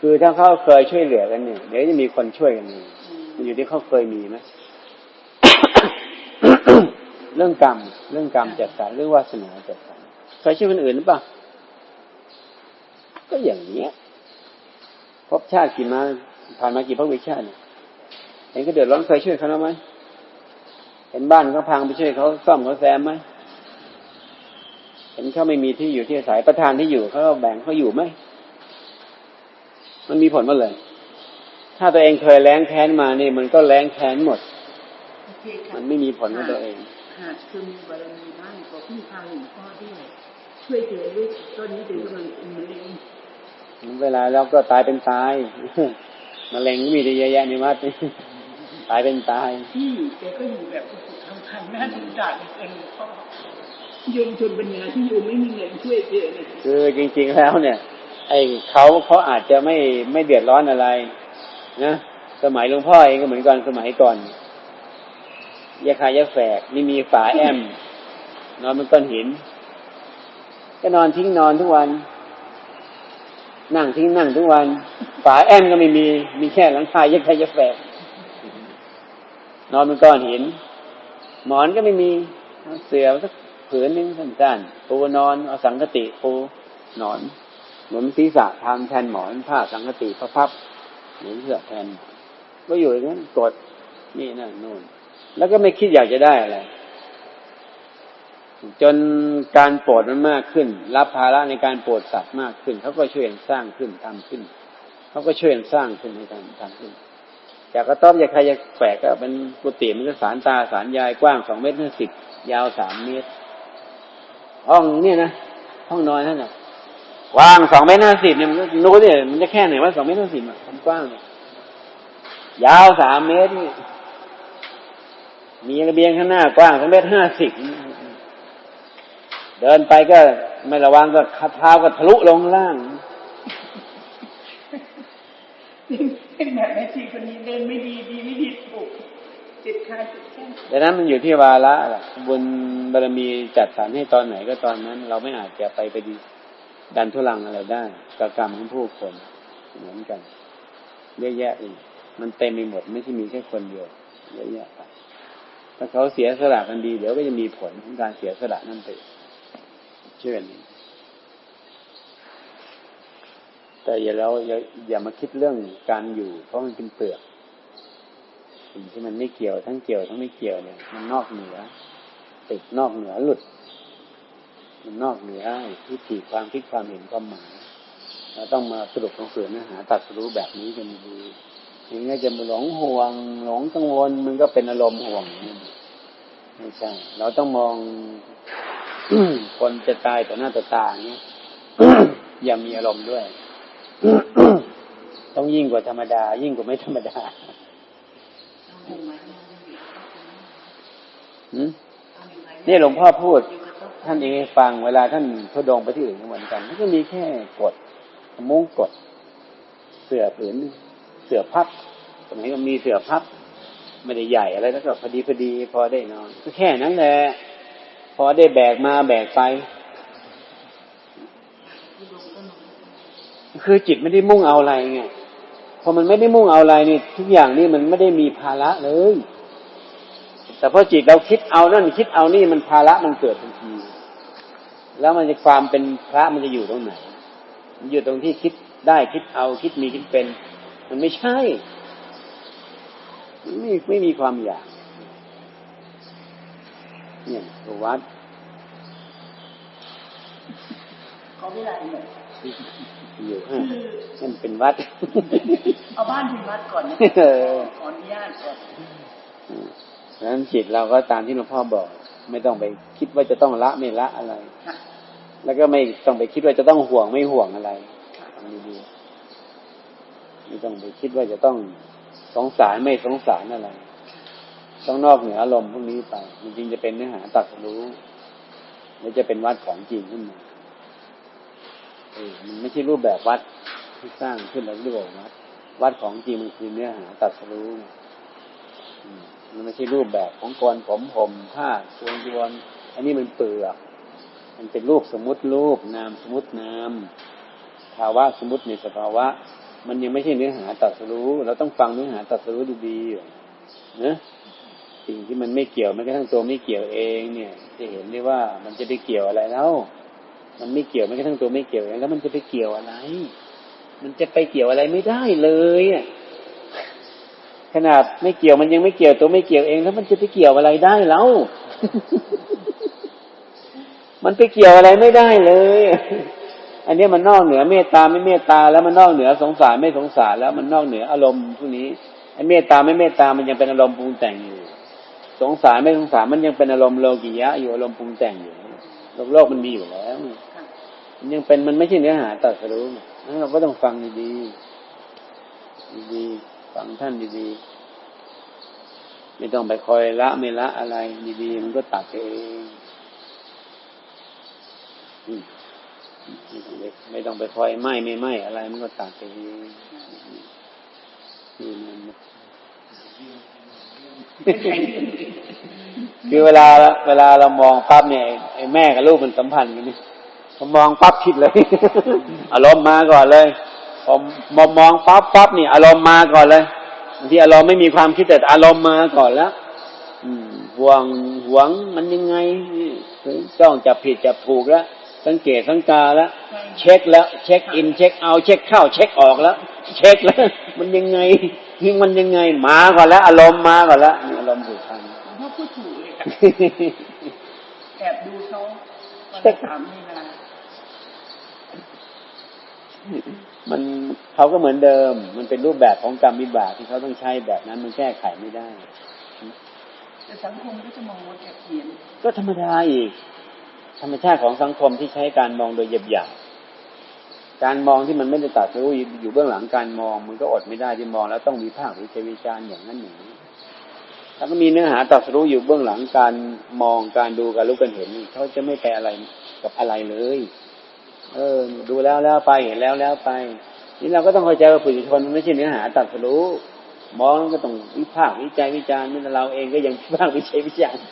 คือถ้าเขาเคยช่วยเหลือกันเนี่ยเดี๋ยวจะมีคนช่วยกันเองมันอยู่ที่เขาเคยมีไหมเรื่องกรรม เรื่องกรรมจัดสรรเรื่องวาสนาจัดสรรเคยช่วยคนอื่นหรือเปล่าก็อย่างเนี้ยพบชาติกี่มาผ่านมากี่พบวิชาติเนี่ยเห็นก็เดือดร้อนเคยช่วยเขาแล้วไหมเห็นบ้านเขาพังไปช่วยเขาซ่อมเขาแซมไหมเห็นเขาไม่มีที่อยู่ที่อาศัยประธานที่อยู่เขาแบ่งเขาอยู่ไหม มันมีผลหมดเลย ถ้าตัวเองเคยแรงแค้นมานี่มันก็แรงแค้นหมดโอเคค่ะมันไม่มีผลกับตัวเองหากคือมีบารมีบ้างก็พึ่งพาหลวงพ่อด้วยช่วยเจอลูกตอนนี้ถึงกำลังเป็นมะเร็งเวลาเราก็ตายเป็นตายมะเร็งก็มีได้เยอะแยะในวัดตายเป็นตายพี่แกก็อยู่แบบทำคันหน้าสงสารเกินหลวงพ่อโยมชนปัญญาที่โยมไม่มีเงินช่วยเจอเนี่ยคือจริงๆแล้วเนี่ย ไอ้เขาเขาอาจจะไม่ไม่เดือดร้อนอะไรนะสมัยหลวงพ่อเองก็เหมือนกันสมัยก่อนยาคายาแฝกนี่มีฝาแอมนอนบนก้อนหิน ก็นอนทิ้งนอนทุกวัน นั่งทิ้งนั่งทุกวัน ฝาแอมก็ไม่มีมีแค่หลังคายาคายาแฝกนอนบนก้อนหิน หมอนก็ไม่มีเสือสักผืนนึงสั้นๆปูนอนเอาสังกติปูนอน หนุนศีรษะทำแทนหมอนผ้าสังกติพับๆหนุนเสื้อแทนหมอนก็อยู่อย่างนั้นกดนี่นั่นนู่น แล้วก็ไม่คิดอยากจะได้อะไรจนการโปรดมันมากขึ้น รับภาระในการโปรดสัตว์มากขึ้นเขาก็ช่วยกันสร้างขึ้นทำขึ้นเขาก็ช่วยกันสร้างขึ้นให้ทำทำขึ้นจากกระต๊อบยากใครจะแฝกก็เป็นกุฏิมันก็สารตาสารยายกว้างสองเมตรห้าสิบยาวสามเมตร ห้องเนี่ยนะห้องนอนท่านน่ะ กว้างสองเมตรห้าสิบเนี่ยมันก็รู้เนี่ยมันจะแค่ไหนว่าสองเมตรห้าสิบอะความกว้างเนี่ยยาวสามเมตรนี่มีระเบียงข้างหน้ากว้างสองเมตรห้าสิบเดินไปก็ไม่ระวังก็ขัดเท้าก็ทะลุลงล่างเป็นแบบแม่ชีคนนี้เดินไม่ดีดีไม่ดีถูกติดคาติดแข้งดังนั้นมันอยู่ที่วาระแหละบุญบารมีจัดสรรให้ตอนไหนก็ตอนนั้น เราไม่อาจจะไปไปดี ดันทุลังอะไรได้กับกรรมของผู้คนเหมือนกันเยอะแยะอีกมันเต็มไปหมดไม่ใช่มีแค่คนเดียวเยอะแยะไปถ้าเขาเสียสละกันดี เดี๋ยวก็จะมีผลของการเสียสละนั่นไปเชื่อนี้แต่อย่าเราอย่าอย่ามาคิดเรื่องการอยู่ เพราะมันเป็นเปลือกสิ่งที่มันไม่เกี่ยวทั้งเกี่ยวทั้งไม่เกี่ยวเนี่ย มันนอกเหนือติดนอกเหนือหลุด มันนอกเหนือทิฏฐิความคิดความเห็นความหมายเราต้องมาสรุปของเสือเนื้อหาตัดสรู้แบบนี้กันดีอย่างนี้จะมาหลงห่วง หลงกังวลมันก็เป็นอารมณ์ห่วงไม่ใช่ เราต้องมองคนจะตายต่อหน้าต่อตาอย่างเงี้ยอย่ามีอารมณ์ด้วย ต้องยิ่งกว่าธรรมดา ยิ่งกว่าไม่ธรรมดาหืมนี่หลวงพ่อพูด ท่านเองฟังเวลาท่านทุดงไปที่อื่นเหมือนกันมันก็มีแค่กดมุ้งกด เสือผืนเสือพับสมัยก็มีเสือพับไม่ได้ใหญ่อะไรแล้วก็พอดีพอดี พอได้นอน ก็แค่นั้นแหละพอได้แบกมาแบกไป คือจิตไม่ได้มุ่งเอาอะไรไงพอมันไม่ได้มุ่งเอาอะไรนี่ทุกอย่างนี่มันไม่ได้มีภาระเลยแต่พอจิตเราคิดเอานั่นคิดเอานี่มันภาระมันเกิดทันที แล้วมันจะความเป็นพระมันจะอยู่ตรงไหน มันอยู่ตรงที่คิดได้คิดเอาคิดมีคิดเป็น มันไม่ใช่มันไม่ไม่มีความอยากเนี่ยวัดขอเวลาหน่อยอยู่ฮะมันเป็นวัด เอาบ้านถึงวัดก่อนนะเออขออนุญาตก่อนเพราะฉะนั้นจิตเราก็ตามที่หลวงพ่อบอก ไม่ต้องไปคิดว่าจะต้องละไม่ละอะไรค่ะแล้วก็ไม่ต้องไปคิดว่าจะต้องห่วงไม่ห่วงอะไรทำดีๆไม่ต้องไปคิดว่าจะต้องสงสารไม่สงสารอะไร ต้องนอกเหนืออารมณ์พวกนี้ไปจริงๆจะเป็นเนื้อหาตัดรู้แล้วจะเป็นวัดของจริงขึ้นมาเออมันไม่ใช่รูปแบบวัดที่สร้างขึ้นแล้วเรียกว่าวัด วัดของจริงมันคือเนื้อหาตัดรู้อื มันไม่ใช่รูปแบบของกรผมผมผ้าชวนยวนอันนี้มันเปลือก มันเป็นรูปสมมติรูปนามสมมตินามภาวะสมมติในสภาวะ มันยังไม่ใช่เนื้อหาตรัดสรู้ เราต้องฟังเนื้อหาตรัดสรู้ดีๆนะสิ่งที่มันไม่เกี่ยวแม้กระทั่งตัวไม่เกี่ยวเองเนี่ย จะเห็นได้ว่ามันจะไปเกี่ยวอะไรแล้ว มันไม่เกี่ยวแม้กระทั่งตัวไม่เกี่ยวเองแล้วมันจะไปเกี่ยวอะไร มันจะไปเกี่ยวอะไรไม่ได้เลยอะ ขนาดไม่เกี่ยวมันยังไม่เกี่ยวตัวไม่เกี่ยวเองแล้วมันจะไปเกี่ยวอะไรได้แล้วมันไปเกี่ยวอะไรไม่ได้เลย อันนี้มันนอกเหนือเมตตาไม่เมตตา แล้วมันนอกเหนือสงสารไม่สงสารแล้วมันนอกเหนืออารมณ์พวกนี้ไอ้เมตตาไม่เมตตามันยังเป็นอารมณ์ปรุงแต่งอยู่ สงสารไม่สงสารมันยังเป็นอารมณ์โลกิยะอยู่อารมณ์ปรุงแต่งอยู่โลกโลกมันมีอยู่แล้วมันยังเป็นมันไม่ใช่เนื้อหาตัดสรู้นั้นเราก็ต้องฟังดีๆดีๆ ฟังท่านดีๆ ไม่ต้องไปคอยละไม่ละอะไรดีๆ มันก็ตัดเองไม่ต้องไปไม่ต้องไปคอยไหม้ไม่ไหม้อะไร มันก็ตัดเองนี่มันคือเวลาเวลาเรามองปั๊บเนี่ยไอ้แม่กับลูกมันสัมพันธ์กันนี่พอมองปั๊บคิดเลย อารมณ์มาก่อนเลย พอมองมองปั๊บปั๊บนี่อารมณ์มาก่อนเลยบางทีอารมณ์ไม่มีความคิดแต่อารมณ์มาก่อนแล้วห่วงหวงมันยังไงนี่จ้องจับผิดจับถูกแล้วสังเกตสังกาแล้วเช็คแล้ว เช็คอิน เช็คเอาเช็คเข้า เช็คออกแล้ว เช็คแล้ว มันยังไงนี่มันยังไงมาก่อนแล้ว อารมณ์มาก่อนแล้วอารมณ์ผูกพันหลวงพ่อพูดถูกเลยค่แอบดูเขาวันสามเวลา มันเขาก็เหมือนเดิม มันเป็นรูปแบบของกรรมวิบากที่เขาต้องใช้แบบนั้นมันแก้ไขไม่ได้แต่สังคมก็จะมองว่าแกเขียนก็ธรรมดาอีก ธรรมชาติของสังคมที่ใช้การมองโดยหยาบๆการมองที่มันไม่ได้ตัดรู้อยู่เบื้องหลังการมอง มันก็อดไม่ได้ที่มองแล้วต้องวิพากษ์วิจารวิจารณ์อย่างนั้นอย่างนี้ถ้าก็มีเนื้อหาตัดรู้อยู่เบื้องหลังการมองการดูการรู้การเห็นนี่เขาจะไม่ไปอะไรกับอะไรเลย เออ ดูแล้วแล้วไปเห็นแล้วแล้วไป นี่เราก็ต้องเข้าใจว่าผู้ชนมันไม่ใช่เนื้อหาตัดรู้มองก็ต้องวิพากษ์วิจัยวิจารณ์นี่เราเองก็ยังวิพากษ์วิจัยวิจารณ์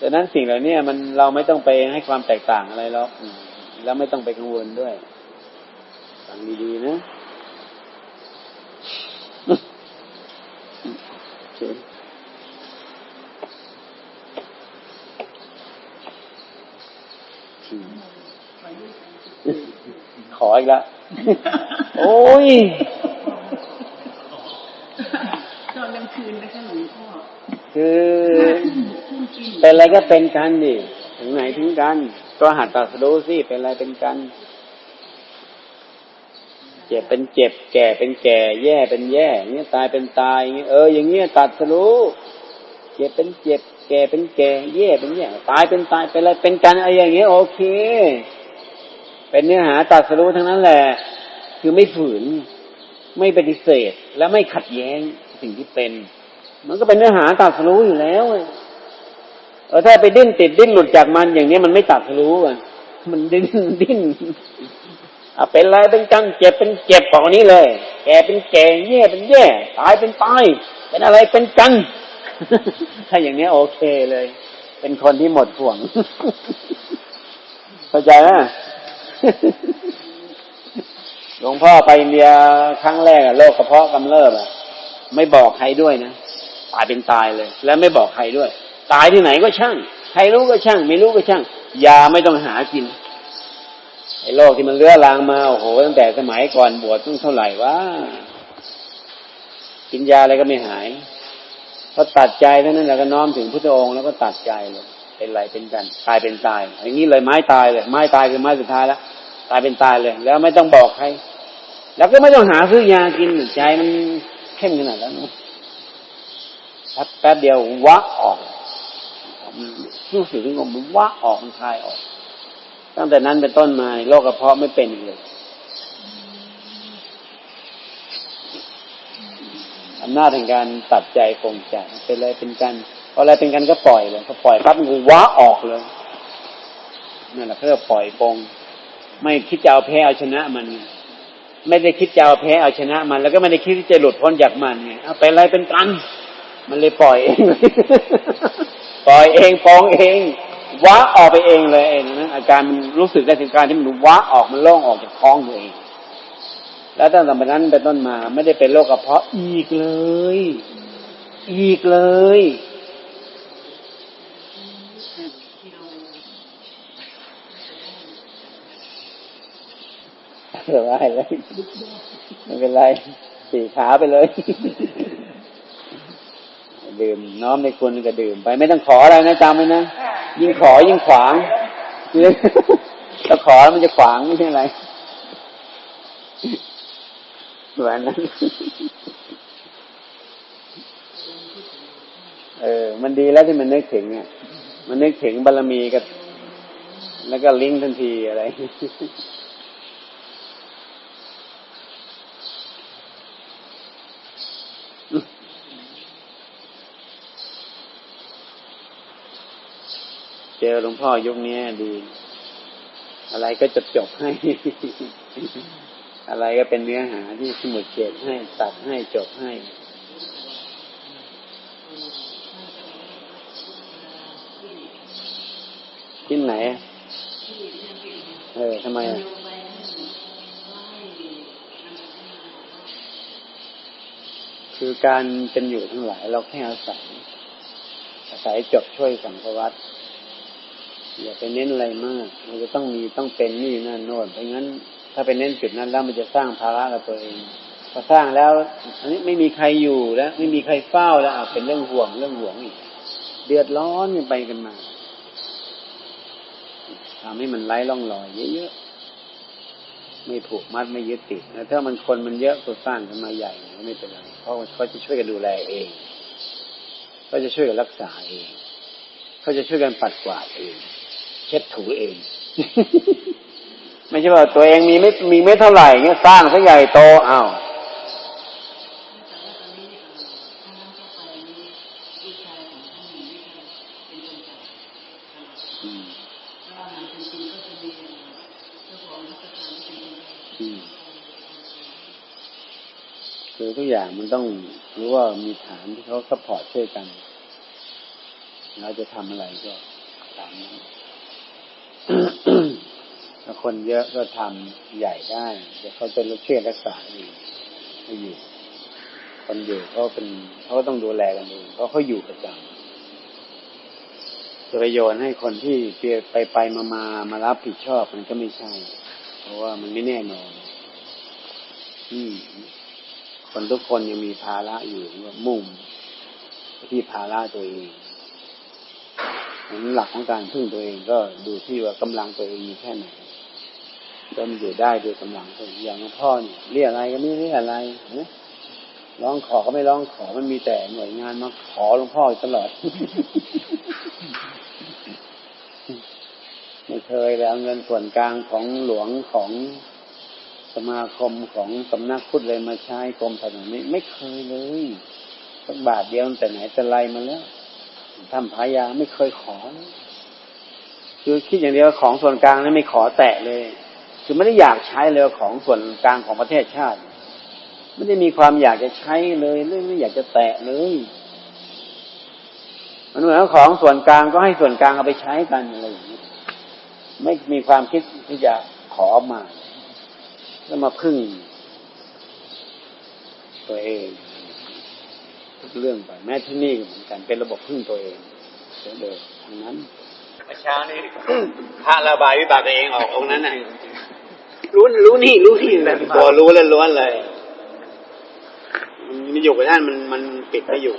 ดังนั้นสิ่งเหล่านี้มันเราไม่ต้องไปให้ความแตกต่างอะไรหรอกแล้วไม่ต้องไปกังวลด้วยฟังดีๆนะโอเคอืมข ออีกแล้วโอ้ยตอนกลางคืนนะคะหลวงพ่อคือห้าทุ่มหกทุ่มกินเป็นอะไรก็เป็นกันดิถึงไหนถึงกันก็หัดตัดสรู้สิเป็นอะไรเป็นกัน เจ็บเป็นเจ็บ แก่เป็นแก่ แย่เป็นแย่อย่างเงี้ยตายเป็นตายอย่างเงี้ยเอออย่างเงี้ยตัดสรู้เจ็บเป็นเจ็บ แก่เป็นแก่ แย่เป็นแย่ตายเป็นตายเป็นอะไรเป็นกันอะไรอย่างเงี้ยโอเค เป็นเนื้อหาตัดสรู้ทั้งนั้นแหละ คือไม่ฝืน ไม่ปฏิเสธ และไม่ขัดแย้งสิ่งที่เป็น มันก็เป็นเนื้อหาตัดสรู้อยู่แล้วเออถ้าไปดิ้นติดดิ้นหลุดจากมันอย่างนี้มันไม่ตัดสรู้อะมันดิ้นดิ้นอะเป็นอะไรเป็นจังเจ็บเป็นเจ็บบอกนี้เลย แก่เป็นแก่แย่เป็นแย่ตายเป็นตายเป็นอะไรเป็นจังถ้าอย่างนี้โอเคเลย เป็นคนที่หมดห่วงเข้าใจไหม หลวงพ่อไปอินเดียครั้งแรกอะโรคกระเพาะกำเริบอะไม่บอกใครด้วยนะตายเป็นตายเลย และไม่บอกใครด้วย ตายที่ไหนก็ช่าง ใครรู้ก็ช่าง ไม่รู้ก็ช่าง ยาไม่ต้องหากินไอ้โรคที่มันเลื้อรังมาโอ้โหตั้งแต่สมัยก่อนบวชต้องเท่าไหร่วะกินยาอะไรก็ไม่หายพอตัดใจเท่านั้นแหละก็น้อมถึงพุทธองค์แล้วก็ตัดใจเลย เป็นไรเป็นกันตายเป็นตาย อย่างนี้เลยไม้ตายเลย ไม้ตายคือไม้สุดท้ายแล้วตายเป็นตายเลย แล้วไม่ต้องบอกใคร แล้วก็ไม่ต้องหาซื้อยากินใจมันเข้มขนาดนั้นแป๊บเดียววะออกรู้สึกถึงมันวะออกมันคลายออก ตั้งแต่นั้นเป็นต้นมาโรคกระเพาะไม่เป็นเลยอำนาจแห่งการตัดใจปรงใจเป็นอะไรเป็นกัน พออะไรเป็นกันก็ปล่อยเลยพอปล่อยปั๊บมันก็วะออกเลยนั่นแหละเขาเรียกว่าปล่อยปงไม่คิดจะเอาแพ้เอาชนะมันไม่ได้คิดจะเอาแพ้เอาชนะมัน แล้วก็ไม่ได้คิดที่จะหลุดพ้นจากมันไงเอาไปอะไรเป็นกัน มันเลยปล่อยเองปล่อยเองปองเองว้าออกไปเองเลยเองนะอาการมันรู้สึกได้ถึงการที่มันว้าออกมันโล่งออกจากท้องตัวเอง แล้วตั้งแต่วันนั้นเป็นต้นมาไม่ได้เป็นโรคกระเพาะอีกเลย อีกเลย เออไม่เลยไม่เป็นไรสี่ขาไปเลย ดื่มน้อมในคุณก็ดื่มไปไม่ต้องขออะไรนะจำไว้นะยิ่งขอยิ่งขวางถ้าขอมันจะขวางไม่ใช่อะไรเหมือนนั้นเออ มันดีแล้วที่มันนึกถึงอะมันนึกถึงบารมีก็แล้วก็ลิงก์ทันทีอะไร เจอหลวงพ่อยุคนี้ดี อะไรก็จบจบให้ อะไรก็เป็นเนื้อหาที่สมุดเขียนให้ตัดให้จบให้ที่ไหน เออทำไมอะคือการเป็นอยู่ทั้งหลายเราแค่อาศัยอาศัยจบช่วยสังฆวัต อย่าไปเน้นอะไรมาก มันจะต้องมีต้องเป็นนี่นั่นโน่นเพราะงั้น ถ้าไปเน้นจุดนั้นแล้วมันจะสร้างภาระกับตัวเองพอสร้างแล้ว อันนี้ไม่มีใครอยู่แล้ว ไม่มีใครเฝ้าแล้วเป็นเรื่องห่วงเรื่องห่วงอีกเดือดร้อนกันไปกันมาทำให้มันไร้ร่องรอยเยอะๆ ไม่ผูกมัดไม่ยึดติดแล้วถ้ามันคนมันเยอะก็สร้างขึ้นมาใหญ่ไม่เป็นไรเพราะเขาจะช่วยกันดูแลเองเขาจะช่วยกันรักษาเองเขาจะช่วยกันปัดกวาดเอง ช็ดถูเอง ไม่ใช่ว่าตัวเองมีไม่มีไม่เท่าไหร่เงี้ยสร้างซะใหญ่โตอ้าวคือทุกอย่างมันต้องรู้ว่ามีฐานที่เขาซัพพอร์ตช่วยกันเราจะทำอะไรก็ตามนั้น คนเยอะก็ทำใหญ่ได้เดี๋ยวเขาจะช่วยรักษาเองให้อยู่ คนอยู่เขาเป็นเขาก็ต้องดูแลกันเองเพราะเขาอยู่ประจำจะไปโยนให้คนที่เปียไปไปมามามารับผิดชอบมันก็ไม่ใช่ เพราะว่ามันไม่แน่นอนอืมคนทุกคนยังมีภาระอยู่ว่ามุ่งที่ภาระตัวเอง หลักของการพึ่งตัวเองก็ดูที่ว่ากำลังตัวเองมีแค่ไหนจนอยู่ได้ด้วยกำลังตัวเองอย่างหลวงพ่อเนี่ยเรียกอะไรก็ไม่เรียกอะไรนะร้องขอก็ไม่ร้องขอมันมีแต่หน่วยงานมาขอหลวงพ่อตลอดไม่เคยเลยเอาเงินส่วนกลางของหลวงของสมาคมของสำนักพุทธเลยมาใช้กรมถนนนี้ไม่เคยเลยสักบาทเดียวตั้งแต่ไหนแต่ไรมาแล้ว ทำพายาไม่เคยขอคือคิดอย่างเดียวของส่วนกลางนั้นไม่ขอแตะเลย คือไม่ได้อยากใช้เลยของส่วนกลางของประเทศชาติ ไม่ได้มีความอยากจะใช้เลยไม่อยากจะแตะเลยมันเหมือนของส่วนกลางก็ให้ส่วนกลางเอาไปใช้กันอะไรอย่างนี้ไม่มีความคิดที่จะขอมาแล้วมาพึ่ง ตัวเอง ทุกเรื่องไปแม้ที่นี่ก็เหมือนกันเป็นระบบพึ่งตัวเองเดิมทางนั้นเช้านี้พระระบายวิบากตัวเองออกองค์นั้นน่ะรู้รู้นี่รู้นี่แบบตัวรู้แล้วล้วนเลยมันอยู่กับท่านมันมันปิดไม่อยู่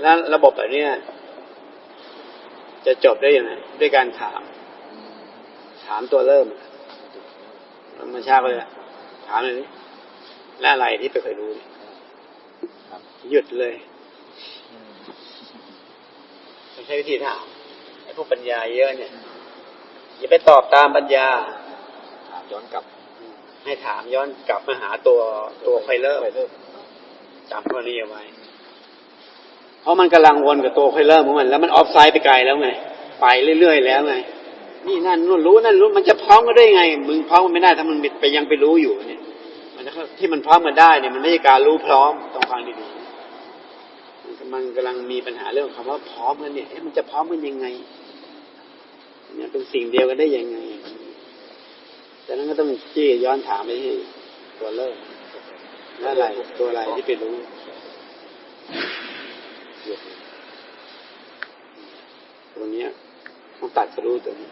แล้วระบบแบบเนี้ยจะจบได้ยังไงด้วยการถาม ถามตัวเริ่มมันชาก็เลยอะถามเลยนี่ และอะไรที่ไปเคยรู้เนี่ยหยุดเลยไม่ใช่วิธีถามไอ้พวกปัญญาเยอะเนี่ย อย่าไปตอบตามปัญญาถามย้อนกลับ ให้ถามย้อนกลับมาหาตัวตัวไฟเลอร์จำข้อนี้เอาไว้ เพราะมันกำลังวนกับตัวไฟเลอร์ของมัน แล้วมันออฟไซด์ไปไกลแล้วไงไปเรื่อยๆแล้วไงนี่นั่นนู่นรู้นั่นรู้มันจะพร้อมกันได้ไง มึงพร้อมกันไม่ได้ถ้ามันไปยังไปรู้อยู่เนี่ยมันจะ ที่มันพร้อมกันได้เนี่ยมันไม่ใช่การรู้พร้อมต้องฟังดีๆมันกำลังกำลังมีปัญหาเรื่องคำว่าพร้อมกันเนี่ยมันจะพร้อมกันยังไงเนี่ยเป็นสิ่งเดียวกันได้ยังไงแต่นั้นก็ต้องจี้ย้อนถามไปที่ตัวเริ่มนั่นอะไรตัวอะไรที่ไปรู้ตัวเนี้ยต้องตัดจะรู้ตัวนี้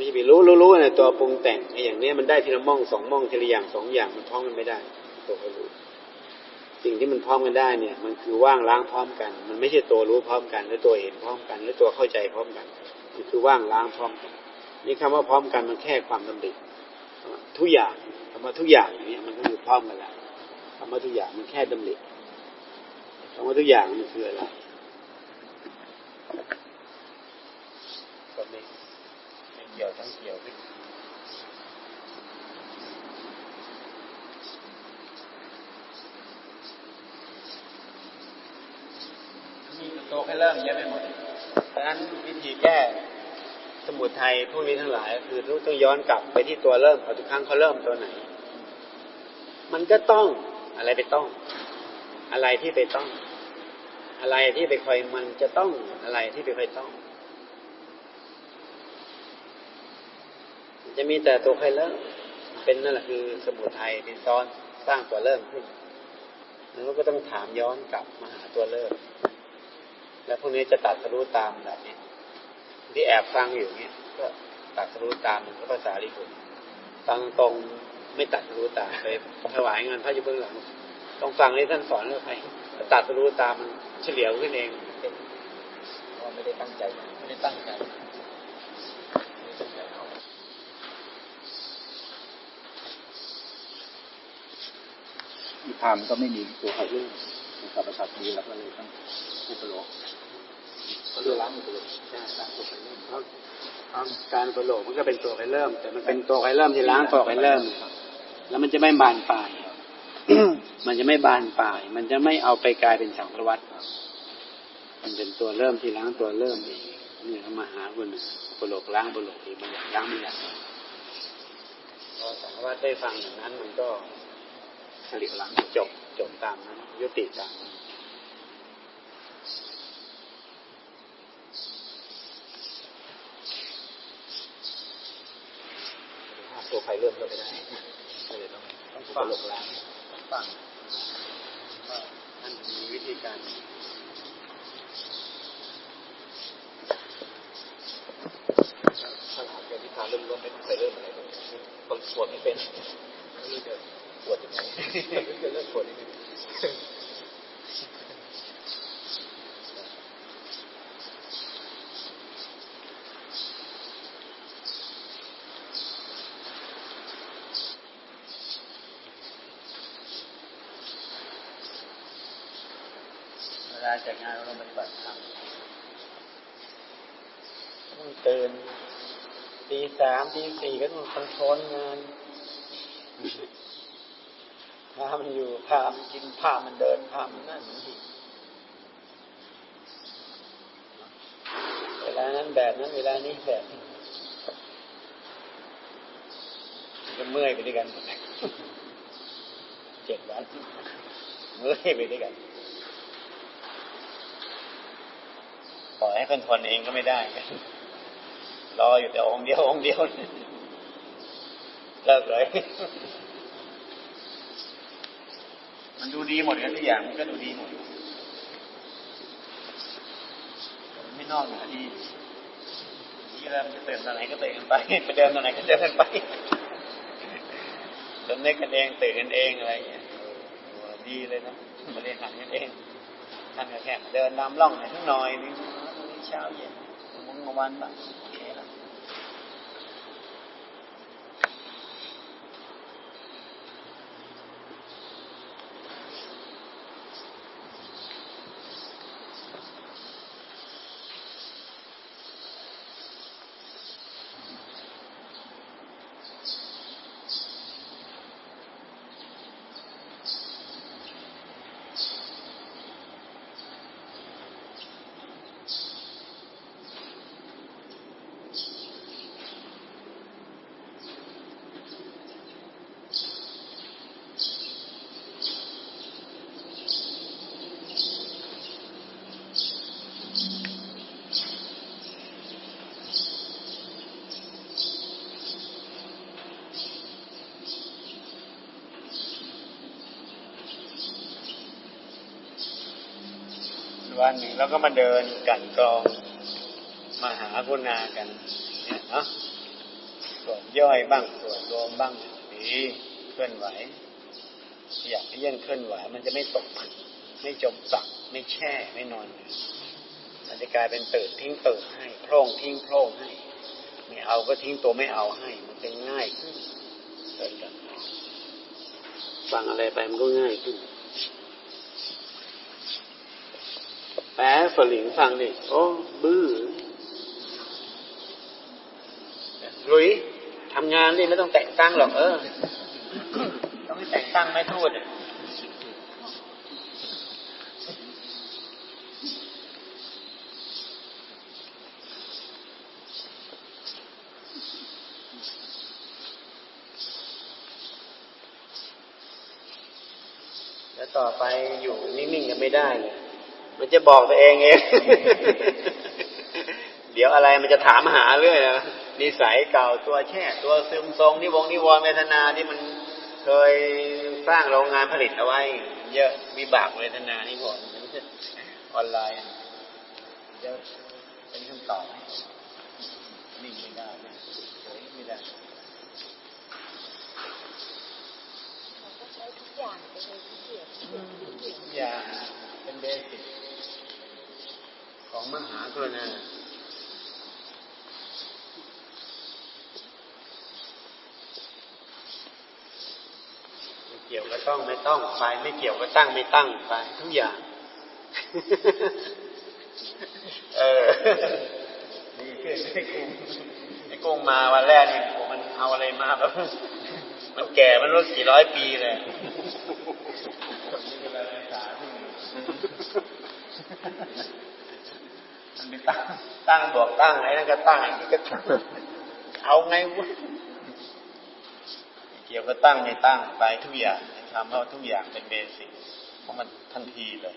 ไม่ใช่ไปรู้รู้รู้อะไรตัวปรุงแต่งไอ้อย่างเนี้ยมันได้ทีละม่องสองม่องทีละอย่างสองอย่างมันพร้อมกันไม่ได้ตัวรู้สิ่งที่มันพร้อมกันได้เนี่ย มันคือว่างล้างพร้อมกัน มันไม่ใช่ตัวรู้พร้อมกันหรือตัวเห็นพร้อมกัน หรือตัวเข้าใจพร้อมกัน มันคือว่างล้างพร้อมกัน นี่คำว่าพร้อมกันมันแค่ความดำริทุกอย่างคำว่าทุกอย่างอย่างนี้มันก็คือพร้อมกันแล้วคำว่าทุกอย่างมันแค่ดำริคำว่าทุกอย่างมันคืออะไรก็ไม่ เกี่ยวทั้งเกี่ยวไม่มีโตแค่เริ่มเยอะไปหมดดังนั้นวิธีแก้สมุทัยพวกนี้ทั้งหลาย คือต้องย้อนกลับไปที่ตัวเริ่มทุกครั้งเขาเริ่มตัวไหน มันก็ต้องอะไรไปต้อง อะไรที่ไปต้อง อะไรที่ไปคอยมันจะต้องอะไรที่ไปคอยต้อง จะมีแต่ตัวใครเริ่มเป็นนั่นแหละคือสมุทัยเป็นซ้อนสร้างตัวเริ่มขึ้นแล้วก็ต้องถามย้อนกลับมาหาตัวเริ่ม แล้วพวกนี้จะตัดสรู้ตามแบบนี้ ที่แอบฟังอยู่เนี้ยก็ตัดสรู้ตามก็ภาษาลิบุตรฟังตรงไม่ตัดสรู้ตามไปถวายงานพระยุเบื้องหลัง ต้องฟังที่ท่านสอนเรื่องใครตัดสรู้ตามมันเฉลียวขึ้นเองเพราะไม่ได้ตั้งใจไม่ได้ตั้งใจ ไม่ตั้งใจเอา นิพพานก็ไม่มีตัวใครเรื่องนะครับประสาทนี้เราก็เลยต้องผู้ประโลกก็เรื่องล้างมือเลยใช่ตามตัวใครเริ่มเพราะการประโลกมันก็เป็นตัวใครเริ่ม แต่มันเป็นตัวใครเริ่มที่ล้างตัวใครเริ่ม แล้วมันจะไม่บานปลาย มันจะไม่บานปลาย มันจะไม่เอาไปกลายเป็นสังสารวัตรมันเป็นตัวเริ่มที่ล้างตัวเริ่มเองนี่เขามาหาคนประโลกล้างประโลกเองมันอยากล้างไม่อยากพอสังสารวัตรได้ฟังอย่างนั้นมันก็ เฉลียวหลังจบจบตามนั้นยุติตามนั้นตัวใครเริ่มก็ไม่ได้ก็เลยต้องต้องฟังลงล้างฟังว่าท่านมีวิธีการ ถ้าถามแกที่ทานเริ่มเริ่มไม่ต้องใครเริ่มอะไรเลยบางสวดไม่เป็นไม่รู้จะปวดยังไงจะเริ่มปวดยังไง เวลาจากงานเราปฏิบัติธรรมต้องตื่น ตีสี่ก็ต้องคอนโทรลงานพามันอยู่พามันกินพามันเดินพามันนั่นนี่เวลานั้นแบบนั้น เวลานี้แบบนี้ก็เมื่อยไปด้วยกันเจ็ดวันเมื่อยไปด้วยกันปล่อยให้คนทนเองก็ไม่ได้ รออยู่แต่องค์เดียวองค์เดียวเลิกเลยมันดูดีหมดกันทุกอย่างมันก็ดูดีหมดไม่นอกเหนือดีที่แล้วมันจะเติมตอนไหนก็เติมกันไปไปเดินตอนไหนก็เดินกันไปจนนึกกันเองตื่นกันเองอะไรอย่างเงี้ยดีเลยนะบริหารกันเองท่านก็แค่เดินนำร่องหน่อยทั้งน่อยนึงเช้าเย็นมึงวันบ้าง วันหนึ่งแล้วก็มาเดินกันกรองมาหาคุนากัน เนี่ยเนาะส่วนย่อยบ้างส่วนรวมบ้างดีเคลื่อนไหว อยากให้ยังเคลื่อนไหว มันจะไม่ตกผลึกไม่จมปักไม่แช่ไม่นอนอยู่มันจะกลายเป็นตื่นทิ้งตื่นให้โพร่งทิ้งโพร่งให้ไม่เอาก็ทิ้งตัวไม่เอาให้ มันจะง่ายขึ้นเกิดกันฟังอะไรไปมันก็ง่ายขึ้น แปลฝลิงฟังดิโอ้บื้อลุยทำงานดิไม่ต้องแต่งตั้งหรอกเออ ต้องแต่งตั้งไม่ทูดแล้วต่อไปอยู่นิ่งๆกันไม่ได้เลย มันจะบอกตัวเองเอง เดี๋ยวอะไรมันจะถามหาเรื่อยนะนิสัยเก่าตัวแช่ ตัวซึมทรงนิวงนิวรเวทนาที่มันเคยสร้างโรงงานผลิตเอาไว้ เยอะวิบากเวทนานิวรณ์ออนไลน์เยอะเป็นคำตอบนิ่งไม่ได้ไม่ได้เราก็ใช้ทุกอย่างไปเลยที่เกียรติ ทุกอย่างเป็นเบสิก ของมหากรุณาไม่เกี่ยวก็ต้องไม่ต้องไป ไม่เกี่ยวก็ตั้งไม่ตั้งไป ทุกอย่าง เออดีขึ้นไอ้กุ้งไอ้กุ้งมาวันแรกนี่โอ้มันเอาอะไรมาแบบมันแก่มันรู้กี่ร้อยปีเลยนี่เวลาภาษาที่มันไป ตั้งตั้งบอกตั้งไอ้นั่นก็ตั้งไอ้นี่ก็ตั้งเอาไงวะเกี่ยวก็ตั้งไม่ตั้งไปทุกอย่างทำให้ทุกอย่างเป็นเบสิกของมันทันทีเลย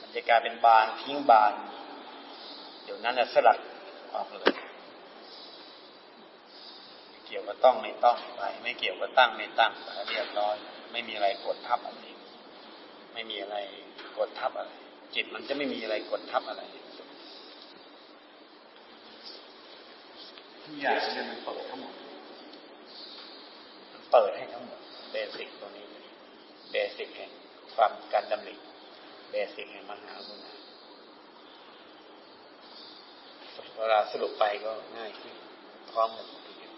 มันจะกลายเป็นบานทิ้งบาน เดี๋ยวนั้นน่ะสลัดออกเลยเกี่ยวก็ต้องไม่ต้องไป ไม่เกี่ยวก็ตั้งไม่ตั้งไปเรียบร้อย ไม่มีอะไรกดทับอะไรไม่มีอะไรกดทับอะไรจิตมันจะไม่มีอะไรกดทับอะไรทุ กอย่างเนี่ยมันเปิดทั้งหมด มันเปิดให้ทั้งหมดเบสิกตัวนี้เบสิกแห่งความการดำริเบสิกแห่งมหาบุญเวลาสรุปไปก็ง่ายขึ้นพร้อมกันทีเดียว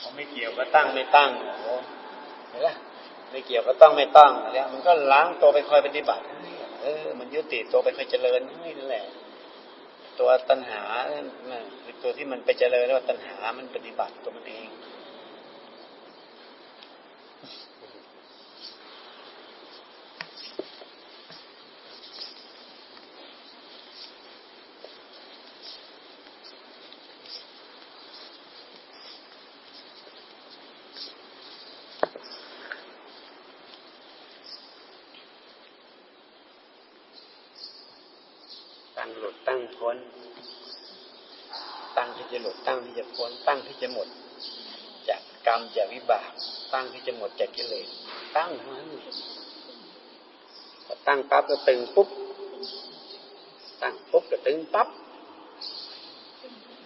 เขา ไม่เกี่ยวก็ตั้งไม่ตั้งโอ้เห็นไหมไม่เกี่ยวก็ต้องไม่ต้องแล้วมันก็ล้างตัวไปคอยปฏิบัติเออ มันยุติตัวไปคอยเจริญให้นั่นแหละ ตัวตัณหาน่ะคือตัวที่มันไปเจริญแล้วาตัณหามันปฏิบัติตัวมันเอง ตั้งหลุดตั้งพ้น ตั้งที่จะหลุดตั้งที่จะพ้น ตั้งที่จะหมด จากกรรมจากวิบาก ตั้งที่จะหมดจากกิเลสตั้งนั้นพอตั้งปั๊บก็ตึงปุ๊บตั้งปุ๊บก็ตึงปั๊บ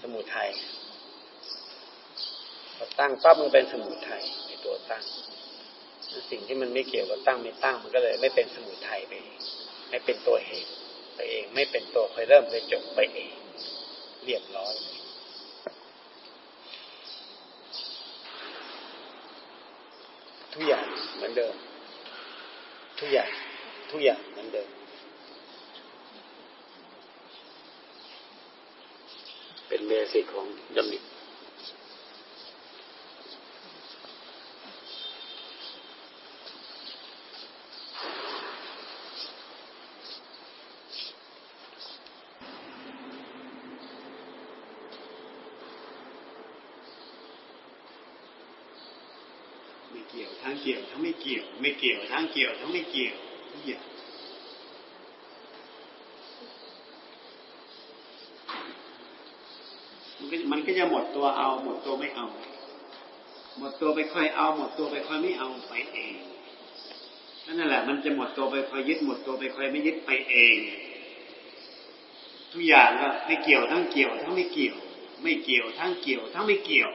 สมุทัยพอตั้งปั๊บมันเป็นสมุทัยในตัวตั้งสิ่งที่มันไม่เกี่ยวกับตั้งไม่ตั้งมันก็เลย ไม่เป็นสมุทัยไป ไม่เป็นตัวเหตุ ไปเอง ไม่เป็นตัวเคยเริ่มเคยจบไปเอง เรียบร้อยทุกอย่างเหมือนเดิม ทุกอย่าง ทุกอย่างเหมือนเดิม เป็นเบสิกของดำริ เกี่ยวทั้งเกี่ยวทั้ง ไม่เกี่ยว ทั้งเกี่ยว ทั้งไม่เกี่ยวทุกอย่างมันก็มันก็จะหมดตัวเอา หมดตัวไม่เอา หมดตัวไปค่อยเอา หมดตัวไปค่อยไม่เอาไปเองนั่นแหละ มันจะหมดตัวไปค่อยยึดหมดตัวไปค่อยไม่ยึดไปเอง ทุกอย่างก็ไม่เกี่ยวทั้งเกี่ยว ทั้งไม่เกี่ยว ไม่เกี่ยวทั้งเกี่ยว ทั้งไม่เกี่ยว